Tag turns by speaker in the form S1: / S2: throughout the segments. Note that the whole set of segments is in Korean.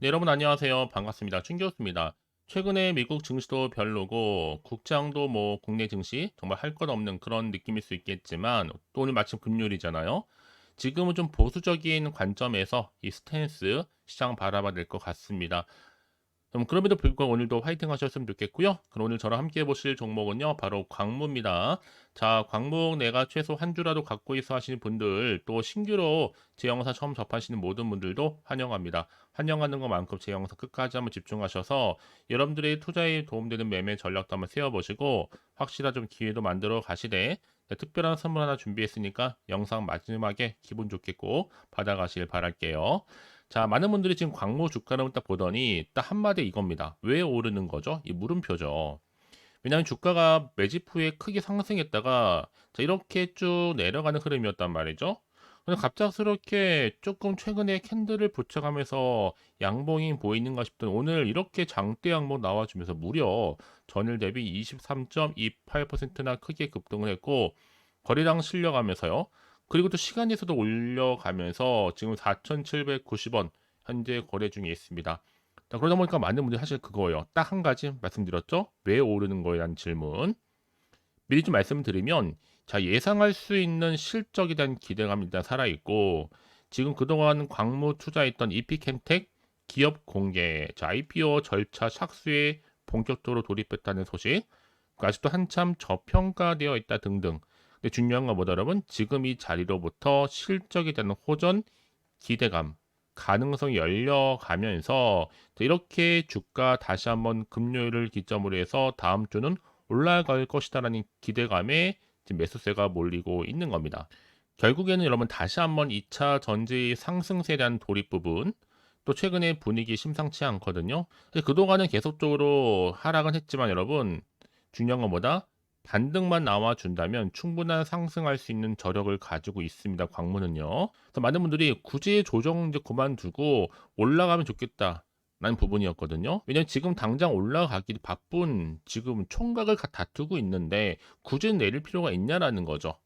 S1: 네, 여러분 안녕하세요. 반갑습니다. 춘교수입니다. 최근에 미국 증시도 별로고 국장도 뭐 국내 증시 정말 할 것 없는 그런 느낌일 수 있겠지만 또 오늘 마침 금요일이잖아요. 지금은 좀 보수적인 관점에서 이 스탠스 시장 바라봐야 될 것 같습니다. 그럼 그럼에도 불구하고 오늘도 화이팅 하셨으면 좋겠고요. 그럼 오늘 저랑 함께 보실 종목은요. 바로 광무입니다. 자, 광무 내가 최소 한 주라도 갖고 있어 하시는 분들 또 신규로 제 영상 처음 접하시는 모든 분들도 환영합니다. 환영하는 것만큼 제 영상 끝까지 한번 집중하셔서 여러분들의 투자에 도움되는 매매 전략도 한번 세워보시고 확실한 좀 기회도 만들어 가시되 네, 특별한 선물 하나 준비했으니까 영상 마지막에 기분 좋게 꼭 받아가길 바랄게요. 자, 많은 분들이 지금 광무 주가를 딱 보더니 딱 한마디 이겁니다. 왜 오르는 거죠? 이 물음표죠. 왜냐하면 주가가 매집 후에 크게 상승했다가 자, 이렇게 쭉 내려가는 흐름이었단 말이죠. 근데 갑작스럽게 조금 최근에 캔들을 붙여가면서 양봉이 보이는가 싶더니 오늘 이렇게 장대 양봉 나와주면서 무려 전일 대비 23.28%나 크게 급등을 했고 거래량 실려가면서요. 그리고 또 시간에서도 올려가면서 지금 4,790원 현재 거래 중에 있습니다. 자, 그러다 보니까 많은 분들이 사실 그거예요. 딱 한 가지 말씀드렸죠. 왜 오르는 거에 대한 질문. 미리 좀 말씀드리면 자 예상할 수 있는 실적에 대한 기대감이 일단 살아있고 지금 그동안 광무 투자했던 이피캠텍 기업 공개, 자 IPO 절차 착수에 본격적으로 돌입했다는 소식, 아직도 한참 저평가되어 있다 등등 근데 중요한 건 뭐다 여러분? 지금 이 자리로부터 실적에 대한 호전, 기대감, 가능성이 열려가면서 이렇게 주가 다시 한번 금요일을 기점으로 해서 다음 주는 올라갈 것이다라는 기대감에 매수세가 몰리고 있는 겁니다. 결국에는 여러분 다시 한번 2차 전지 상승세에 대한 돌입 부분 또 최근에 분위기 심상치 않거든요. 그동안은 계속적으로 하락은 했지만 여러분 중요한 건 뭐다? 반등만 나와준다면 충분한 상승할 수 있는 저력을 가지고 있습니다. 광문은요. 그래서 많은 분들이 굳이 조정 이제 그만두고 올라가면 좋겠다. 라는 부분이었거든요. 왜냐면 지금 당장 올라가기 바쁜 지금 총각을 다투고 있는데 굳이 내릴 필요가 있냐라는 거죠.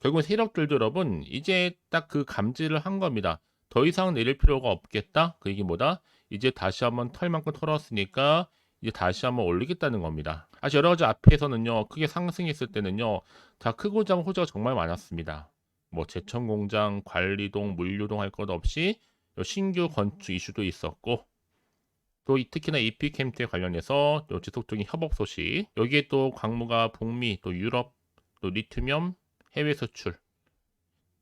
S1: 결국 세력들도 여러분 이제 딱 그 감지를 한 겁니다. 더 이상 내릴 필요가 없겠다. 그 얘기 뭐다? 이제 다시 한번 털만큼 털었으니까 이제 다시 한번 올리겠다는 겁니다. 아직 여러 가지 앞에서는요, 크게 상승했을 때는요, 다 크고 작은 호재가 정말 많았습니다. 뭐 제천 공장, 관리동, 물류동 할 것 없이 신규 건축 이슈도 있었고, 또 특히나 이피캠트에 관련해서 또 지속적인 협업 소식, 여기에 또 광무가 북미, 또 유럽, 또 리튬염 해외 수출.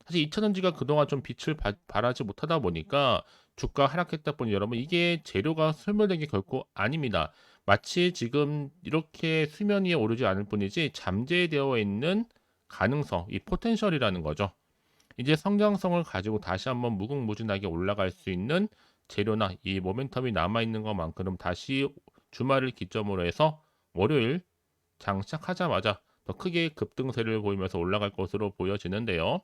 S1: 사실 2차전지가 그동안 좀 빛을 바, 발하지 못하다 보니까 주가 하락했다 보니 여러분 이게 재료가 소멸된 게 결코 아닙니다. 마치 지금 이렇게 수면 위에 오르지 않을 뿐이지 잠재되어 있는 가능성, 이 포텐셜이라는 거죠. 이제 성장성을 가지고 다시 한번 무궁무진하게 올라갈 수 있는 재료나 이 모멘텀이 남아있는 것만큼 다시 주말을 기점으로 해서 월요일 장 시작하자마자 더 크게 급등세를 보이면서 올라갈 것으로 보여지는데요.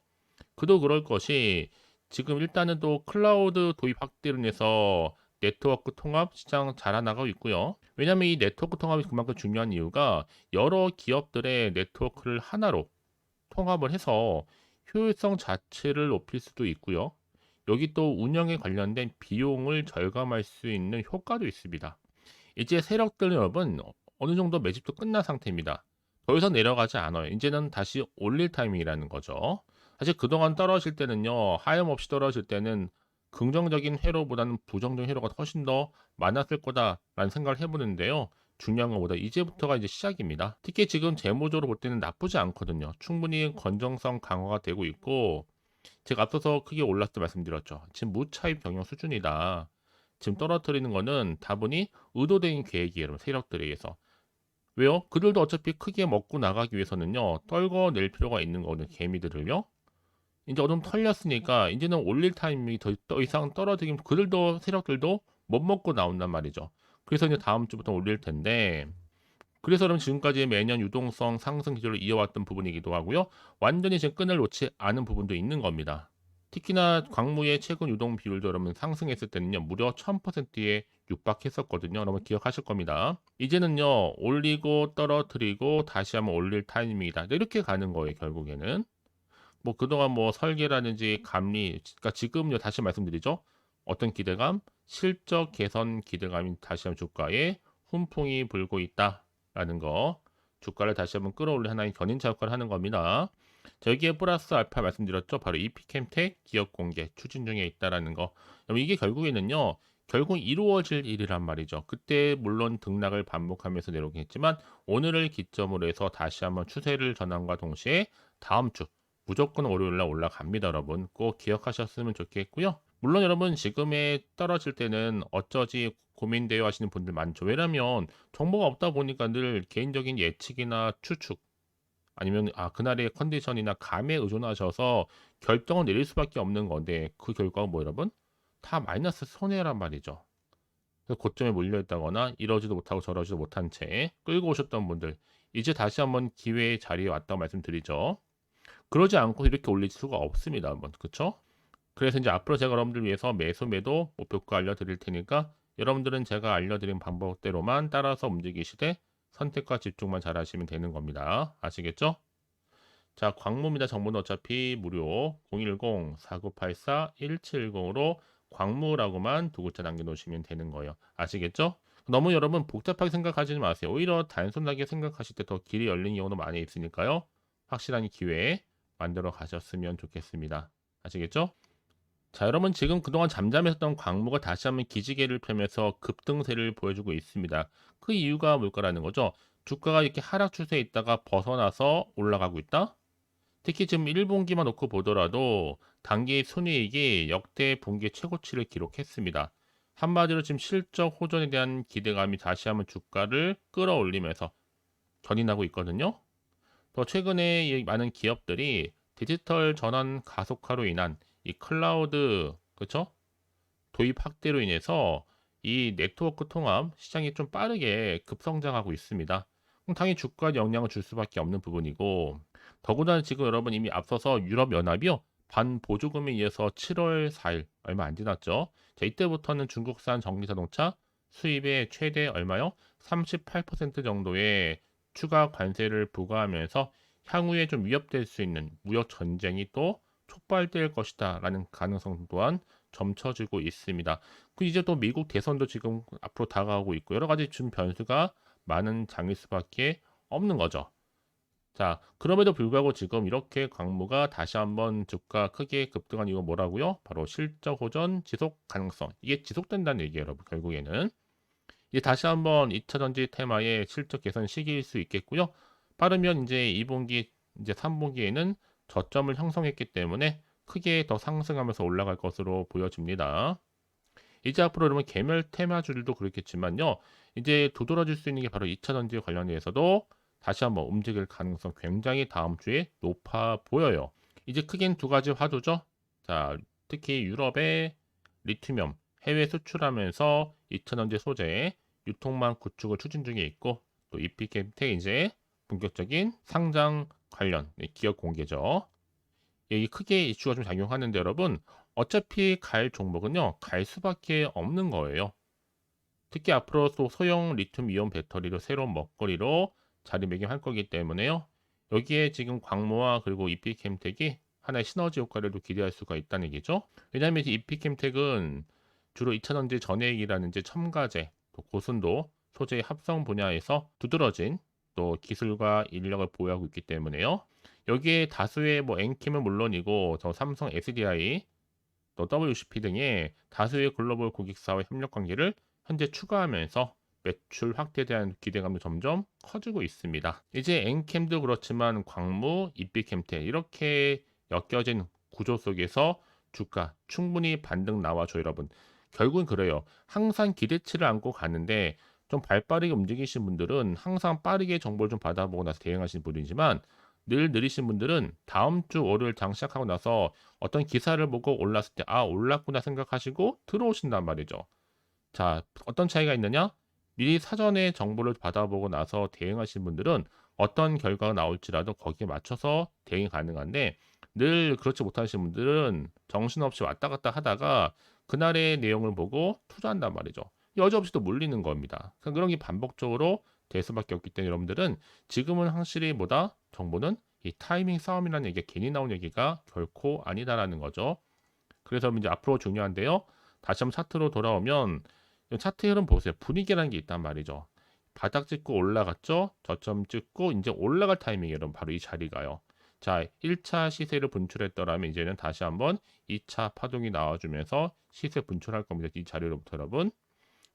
S1: 그도 그럴 것이 지금 일단은 또 클라우드 도입 확대를 해서 네트워크 통합 시장 자라나가고 있고요. 왜냐하면 이 네트워크 통합이 그만큼 중요한 이유가 여러 기업들의 네트워크를 하나로 통합을 해서 효율성 자체를 높일 수도 있고요. 여기 또 운영에 관련된 비용을 절감할 수 있는 효과도 있습니다. 이제 세력들 여러분 어느 정도 매집도 끝난 상태입니다. 더 이상 내려가지 않아요. 이제는 다시 올릴 타이밍이라는 거죠. 사실 그동안 떨어질 때는요, 하염없이 떨어질 때는 긍정적인 회로보다는 부정적인 회로가 훨씬 더 많았을 거다라는 생각을 해보는데요. 중요한 것보다 이제부터가 이제 시작입니다. 특히 지금 재무적으로 볼 때는 나쁘지 않거든요. 충분히 건정성 강화가 되고 있고 제가 앞서서 크게 올랐을 때 말씀드렸죠. 지금 무차입 경영 수준이다. 지금 떨어뜨리는 거는 다분히 의도된 계획이에요. 세력들에 의해서. 왜요? 그들도 어차피 크게 먹고 나가기 위해서는요. 떨궈낼 필요가 있는 거거든요. 개미들을요. 이제 어둠 털렸으니까 이제는 올릴 타이밍이 더, 더 이상 떨어지긴 그들도 세력들도 못 먹고 나온단 말이죠. 그래서 이제 다음 주부터 올릴 텐데 그래서 그럼 지금까지 매년 유동성 상승 기조를 이어왔던 부분이기도 하고요. 완전히 지금 끈을 놓지 않은 부분도 있는 겁니다. 특히나 광무의 최근 유동 비율도 여러분 상승했을 때는요. 무려 1000%에 육박했었거든요. 여러분 기억하실 겁니다. 이제는요. 올리고 떨어뜨리고 다시 한번 올릴 타이밍이다. 이렇게 가는 거예요. 결국에는. 뭐 그동안 뭐 설계라든지 감리, 그러니까 지금요 다시 말씀드리죠. 어떤 기대감, 실적 개선 기대감이 다시 한번 주가에 훈풍이 불고 있다라는 거 주가를 다시 한번 끌어올린 하나의 견인차 역할을 하는 겁니다. 자, 여기에 플러스 알파 말씀드렸죠. 바로 이피캠텍 기업 공개 추진 중에 있다라는 거. 그럼 이게 결국에는요. 결국 이루어질 일이란 말이죠. 그때 물론 등락을 반복하면서 내려오긴 했지만 오늘을 기점으로 해서 다시 한번 추세를 전환과 동시에 다음 주 무조건 월요일날 올라갑니다, 여러분. 꼭 기억하셨으면 좋겠고요. 물론 여러분 지금에 떨어질 때는 어쩌지 고민되어 하시는 분들 많죠. 왜냐면 정보가 없다 보니까 늘 개인적인 예측이나 추측 아니면 아 그날의 컨디션이나 감에 의존하셔서 결정을 내릴 수밖에 없는 건데 그 결과가 뭐 여러분? 다 마이너스 손해란 말이죠. 고점에 몰려 있다거나 이러지도 못하고 저러지도 못한 채 끌고 오셨던 분들 이제 다시 한번 기회의 자리에 왔다고 말씀드리죠. 그러지 않고 이렇게 올릴 수가 없습니다. 한번 그쵸? 그래서 이제 앞으로 제가 여러분들 위해서 매수 매도 목표가 알려드릴 테니까 여러분들은 제가 알려드린 방법대로만 따라서 움직이시되 선택과 집중만 잘 하시면 되는 겁니다. 아시겠죠? 자, 광무입니다. 정보는 어차피 무료 010-4984-1710으로 광무라고만 두 글자 남겨놓으시면 되는 거예요. 아시겠죠? 너무 여러분 복잡하게 생각하지 마세요. 오히려 단순하게 생각하실 때 더 길이 열린 경우도 많이 있으니까요. 확실한 기회 만들어 가셨으면 좋겠습니다. 아시겠죠? 자, 여러분 지금 그동안 잠잠했던 광무가 다시 한번 기지개를 펴면서 급등세를 보여주고 있습니다. 그 이유가 뭘까라는 거죠. 주가가 이렇게 하락 추세에 있다가 벗어나서 올라가고 있다. 특히 지금 1분기만 놓고 보더라도 단기 순이익이 역대 분기 최고치를 기록했습니다. 한마디로 지금 실적 호전에 대한 기대감이 다시 한번 주가를 끌어올리면서 견인하고 있거든요. 더 최근에 이 많은 기업들이 디지털 전환 가속화로 인한 이 클라우드 그쵸 도입 확대로 인해서 이 네트워크 통합 시장이 좀 빠르게 급성장하고 있습니다. 당연히 주가에 영향을 줄 수밖에 없는 부분이고 더구나 지금 여러분 이미 앞서서 유럽 연합이요 반 보조금에 의해서 7월 4일 얼마 안 지났죠. 자, 이때부터는 중국산 전기 자동차 수입의 최대 얼마요? 38% 정도의 추가 관세를 부과하면서 향후에 좀 위협될 수 있는 무역 전쟁이 또 촉발될 것이다 라는 가능성 또한 점쳐지고 있습니다. 그 이제 또 미국 대선도 지금 앞으로 다가오고 있고 여러 가지 지금 변수가 많은 장일 수밖에 없는 거죠. 자, 그럼에도 불구하고 지금 이렇게 광무가 다시 한번 주가 크게 급등한 이유가 뭐라고요? 바로 실적 호전 지속 가능성. 이게 지속된다는 얘기예요, 여러분. 결국에는 이게 다시 한번 2차 전지 테마의 실적 개선 시기일 수 있겠고요. 빠르면 이제 2분기, 이제 3분기에는 저점을 형성했기 때문에 크게 더 상승하면서 올라갈 것으로 보여집니다. 이제 앞으로 여러분 개별 테마주들도 그렇겠지만요. 이제 도드라질 수 있는 게 바로 2차 전지 관련해서도 다시 한번 움직일 가능성 굉장히 다음 주에 높아 보여요. 이제 크게는 두 가지 화두죠. 자, 특히 유럽의 리튬염 해외 수출하면서 2차 전지 소재 유통망 구축을 추진 중에 있고 또 이피캠텍 이제 본격적인 상장 관련 네, 기업 공개죠. 이 크게 이슈가 좀 작용하는데 여러분 어차피 갈 종목은요 갈 수밖에 없는 거예요. 특히 앞으로 또 소형 리튬 이온 배터리로 새로운 먹거리로 자리매김할 거기 때문에요. 여기에 지금 광모와 그리고 이피캠텍이 하나의 시너지 효과를 또 기대할 수가 있다는 얘기죠. 왜냐하면 이피캠텍은 주로 2차전지 전해액이라든지 첨가제, 또 고순도 소재 합성 분야에서 두드러진 또 기술과 인력을 보유하고 있기 때문에요. 여기에 다수의 뭐 엔킴은 물론이고 저 삼성 SDI 또 WCP 등의 다수의 글로벌 고객사와 협력 관계를 현재 추가하면서 매출 확대에 대한 기대감도 점점 커지고 있습니다. 이제 엔캠도 그렇지만 광무, 이피캠테 이렇게 엮여진 구조 속에서 주가 충분히 반등 나와줘 여러분. 결국은 그래요. 항상 기대치를 안고 가는데 좀 발빠르게 움직이신 분들은 항상 빠르게 정보를 좀 받아보고 나서 대응하시는 분이지만 늘 느리신 분들은 다음 주 월요일 장 시작하고 나서 어떤 기사를 보고 올랐을 때 아 올랐구나 생각하시고 들어오신단 말이죠. 자 어떤 차이가 있느냐? 미리 사전에 정보를 받아보고 나서 대응하신 분들은 어떤 결과가 나올지라도 거기에 맞춰서 대응이 가능한데 늘 그렇지 못하신 분들은 정신없이 왔다 갔다 하다가 그날의 내용을 보고 투자한단 말이죠. 여지없이 또 물리는 겁니다. 그런 게 반복적으로 될 수밖에 없기 때문에 여러분들은 지금은 확실히 보다 정보는 이 타이밍 싸움이라는 얘기가 괜히 나온 얘기가 결코 아니다라는 거죠. 그래서 이제 앞으로 중요한데요. 다시 한번 차트로 돌아오면 이 차트 흐름 보세요. 분위기라는 게 있단 말이죠. 바닥 찍고 올라갔죠. 저점 찍고 이제 올라갈 타이밍이 여러분 바로 이 자리가요. 자, 1차 시세를 분출했더라면 이제는 다시 한번 2차 파동이 나와주면서 시세 분출할 겁니다. 이 자리로부터 여러분.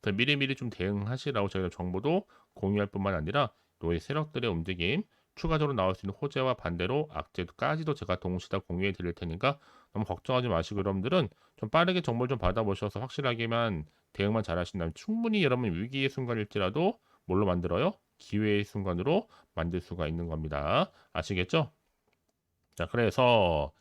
S1: 그래서 미리미리 좀 대응하시라고 저희가 정보도 공유할 뿐만 아니라 또이 세력들의 움직임, 추가적으로 나올 수 있는 호재와 반대로 악재까지도 제가 동시다 공유해 드릴 테니까 너무 걱정하지 마시고 여러분들은 좀 빠르게 정보를 좀 받아보셔서 확실하게만 대응만 잘 하신다면 충분히 여러분 위기의 순간일지라도 뭘로 만들어요? 기회의 순간으로 만들 수가 있는 겁니다. 아시겠죠? 자, 그래서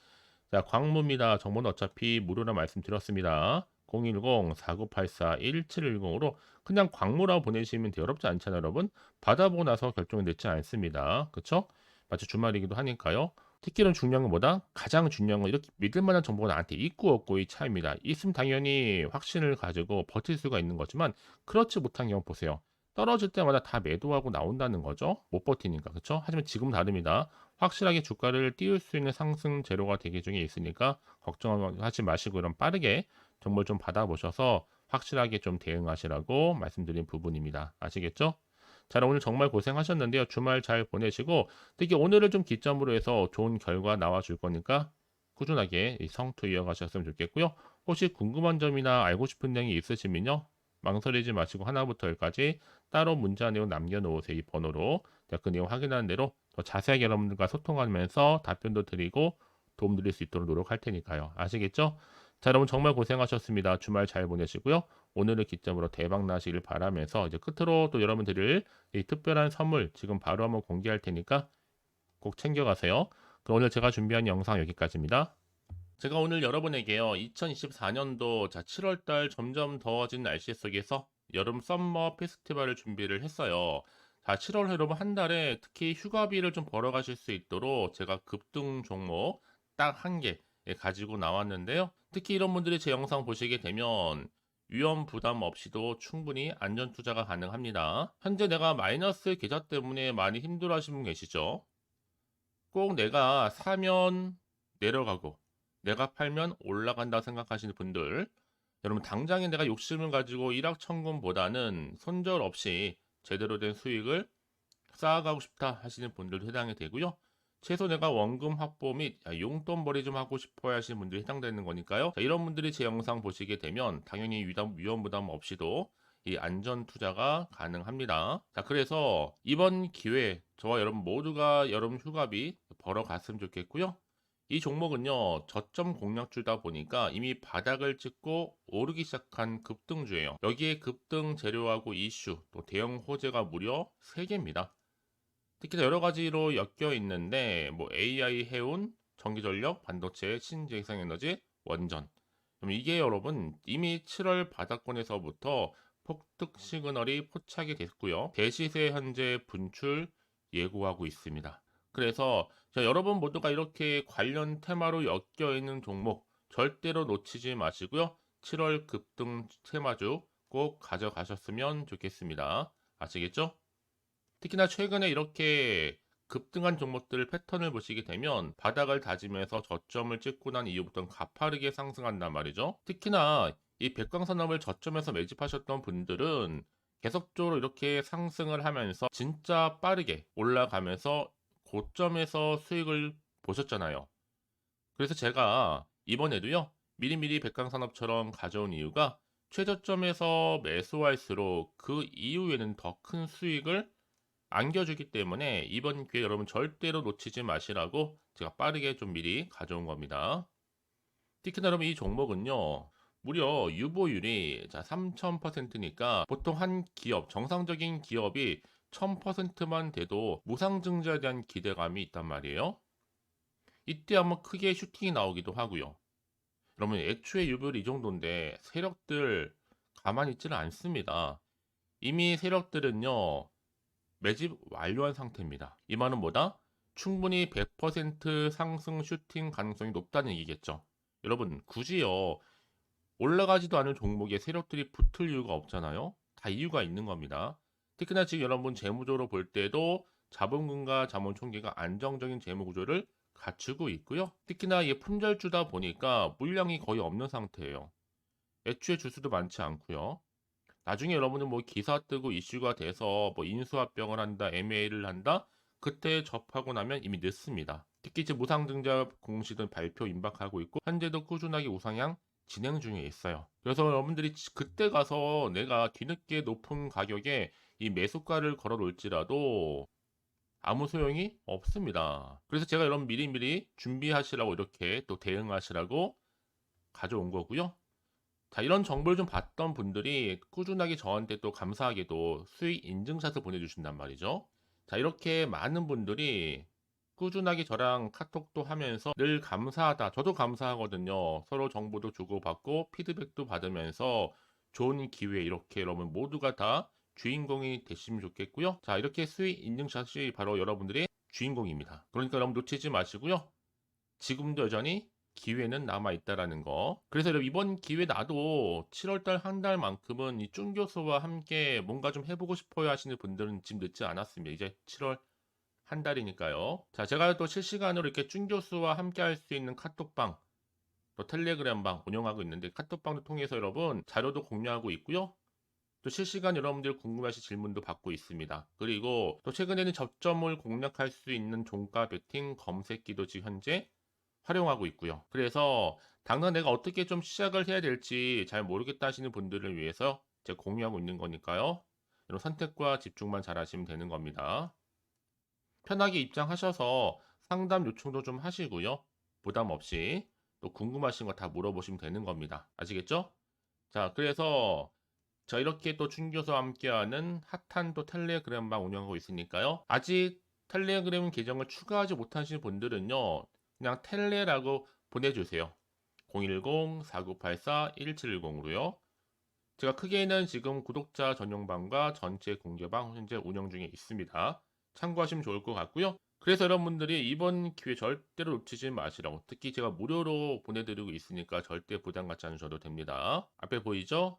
S1: 자, 광무입니다. 정보는 어차피 무료라 말씀드렸습니다. 010-4984-1710으로 그냥 광무라고 보내시면 돼요. 어렵지 않잖아요, 여러분. 받아보고 나서 결정이 늦지 않습니다. 그쵸? 마치 주말이기도 하니까요. 특히는 중요한 건 뭐다? 가장 중요한 건 이렇게 믿을 만한 정보가 나한테 있고 없고의 차이입니다. 있으면 당연히 확신을 가지고 버틸 수가 있는 거지만 그렇지 못한 경우 보세요. 떨어질 때마다 다 매도하고 나온다는 거죠. 못 버티니까. 그쵸? 하지만 지금 다릅니다. 확실하게 주가를 띄울 수 있는 상승 재료가 대기 중에 있으니까 걱정하지 마시고 그럼 빠르게 정보를 좀 받아보셔서 확실하게 좀 대응하시라고 말씀드린 부분입니다. 아시겠죠? 자, 오늘 정말 고생하셨는데요. 주말 잘 보내시고 특히 오늘을 좀 기점으로 해서 좋은 결과 나와 줄 거니까 꾸준하게 이 성투 이어가셨으면 좋겠고요. 혹시 궁금한 점이나 알고 싶은 내용이 있으시면요. 망설이지 마시고 하나부터 열까지 따로 문자 내용 남겨놓으세요. 이 번호로. 그 내용 확인하는 대로 더 자세하게 여러분들과 소통하면서 답변도 드리고 도움 드릴 수 있도록 노력할 테니까요. 아시겠죠? 자, 여러분 정말 고생하셨습니다. 주말 잘 보내시고요. 오늘을 기점으로 대박 나시길 바라면서 이제 끝으로 또 여러분 드릴 이 특별한 선물 지금 바로 한번 공개할 테니까 꼭 챙겨가세요. 그럼 오늘 제가 준비한 영상 여기까지입니다. 제가 오늘 여러분에게요. 2024년도 자 7월달 점점 더워진 날씨 속에서 여름 썸머 페스티벌을 준비를 했어요. 자 7월 여러분 한 달에 특히 휴가비를 좀 벌어 가실 수 있도록 제가 급등 종목 딱 한 개 가지고 나왔는데요. 특히 이런 분들이 제 영상 보시게 되면 위험 부담 없이도 충분히 안전 투자가 가능합니다. 현재 내가 마이너스 계좌 때문에 많이 힘들어 하시는 분 계시죠? 꼭 내가 사면 내려가고 내가 팔면 올라간다 생각하시는 분들 여러분 당장에 내가 욕심을 가지고 일확천금보다는 손절 없이 제대로 된 수익을 쌓아가고 싶다 하시는 분들도 해당이 되고요. 최소 내가 원금 확보 및 용돈벌이 좀 하고 싶어 하시는 분들이 해당되는 거니까요. 자, 이런 분들이 제 영상 보시게 되면 당연히 위험, 부담 없이도 이 안전 투자가 가능합니다. 자, 그래서 이번 기회에 저와 여러분 모두가 여름 휴가비 벌어 갔으면 좋겠고요. 이 종목은요, 저점 공략주다 보니까 이미 바닥을 찍고 오르기 시작한 급등주예요. 여기에 급등 재료하고 이슈, 또 대형 호재가 무려 3개입니다. 특히 여러 가지로 엮여 있는데 뭐 AI 해운, 전기전력, 반도체, 신재생에너지, 원전. 그럼 이게 여러분 이미 7월 바닥권에서부터 폭등 시그널이 포착이 됐고요. 대시세 현재 분출 예고하고 있습니다. 그래서 여러분 모두가 이렇게 관련 테마로 엮여 있는 종목 절대로 놓치지 마시고요. 7월 급등 테마주 꼭 가져가셨으면 좋겠습니다. 아시겠죠? 특히나 최근에 이렇게 급등한 종목들 패턴을 보시게 되면 바닥을 다지면서 저점을 찍고 난 이후부터는 가파르게 상승한단 말이죠. 특히나 이 백광산업을 저점에서 매집하셨던 분들은 계속적으로 이렇게 상승을 하면서 진짜 빠르게 올라가면서 고점에서 수익을 보셨잖아요. 그래서 제가 이번에도요, 미리미리 백광산업처럼 가져온 이유가 최저점에서 매수할수록 그 이후에는 더 큰 수익을 안겨주기 때문에 이번 기회 여러분 절대로 놓치지 마시라고 제가 빠르게 좀 미리 가져온 겁니다. 특히나 여러분 이 종목은요. 무려 유보율이 자 3000%니까 보통 한 기업 정상적인 기업이 1000%만 돼도 무상증자에 대한 기대감이 있단 말이에요. 이때 한번 크게 슈팅이 나오기도 하고요. 여러분 애초에 유보율이 이 정도인데 세력들 가만히 있지는 않습니다. 이미 세력들은요 매집 완료한 상태입니다. 이 말은 뭐다? 충분히 100% 상승 슈팅 가능성이 높다는 얘기겠죠. 여러분 굳이요 올라가지도 않은 종목에 세력들이 붙을 이유가 없잖아요. 다 이유가 있는 겁니다. 특히나 지금 여러분 재무적으로 볼 때도 자본금과 자본 총계가 안정적인 재무 구조를 갖추고 있고요. 특히나 이게 품절주다 보니까 물량이 거의 없는 상태예요. 애초에 주수도 많지 않고요. 나중에 여러분은 뭐 기사 뜨고 이슈가 돼서 뭐 인수합병을 한다, MA를 한다, 그때 접하고 나면 이미 늦습니다. 특히 이제 무상증자 공시는 발표 임박하고 있고 현재도 꾸준하게 우상향 진행 중에 있어요. 그래서 여러분들이 지- 그때 가서 내가 뒤늦게 높은 가격에 이 매수가를 걸어 놓을지라도 아무 소용이 없습니다. 그래서 제가 여러분 미리미리 준비하시라고 이렇게 또 대응하시라고 가져온 거고요. 자, 이런 정보를 좀 봤던 분들이 꾸준하게 저한테 또 감사하게도 수익 인증샷을 보내주신단 말이죠. 자, 이렇게 많은 분들이 꾸준하게 저랑 카톡도 하면서 늘 감사하다. 저도 감사하거든요. 서로 정보도 주고받고 피드백도 받으면서 좋은 기회 이렇게 여러분 모두가 다 주인공이 되시면 좋겠고요. 자, 이렇게 수익 인증샷이 바로 여러분들의 주인공입니다. 그러니까 여러분 놓치지 마시고요. 지금도 여전히 기회는 남아 있다라는 거. 그래서 이번 기회 나도 7월달 한 달만큼은 이준 교수와 함께 뭔가 좀 해보고 싶어요 하시는 분들은 지금 늦지 않았습니다. 이제 7월 한 달이니까요. 자, 제가 또 실시간으로 이렇게 준 교수와 함께 할 수 있는 카톡방, 또 텔레그램방 운영하고 있는데 카톡방을 통해서 여러분 자료도 공유하고 있고요. 또 실시간 여러분들 궁금하신 질문도 받고 있습니다. 그리고 또 최근에는 저점을 공략할 수 있는 종가 베팅 검색기도 지금 현재 활용하고 있고요. 그래서 당장 내가 어떻게 좀 시작을 해야 될지 잘 모르겠다 하시는 분들을 위해서 제가 공유하고 있는 거니까요. 이런 선택과 집중만 잘 하시면 되는 겁니다. 편하게 입장하셔서 상담 요청도 좀 하시고요. 부담 없이 또 궁금하신 거 다 물어보시면 되는 겁니다. 아시겠죠? 자, 그래서 자, 이렇게 또 준교수와 함께하는 핫한 또 텔레그램방 운영하고 있으니까요. 아직 텔레그램 계정을 추가하지 못하신 분들은요. 그냥 텔레라고 보내주세요. 010-4984-1710으로요. 제가 크게는 지금 구독자 전용방과 전체 공개방 현재 운영 중에 있습니다. 참고하시면 좋을 것 같고요. 그래서 여러분들이 이번 기회 절대로 놓치지 마시라고 특히 제가 무료로 보내드리고 있으니까 절대 부담 갖지 않으셔도 됩니다. 앞에 보이죠?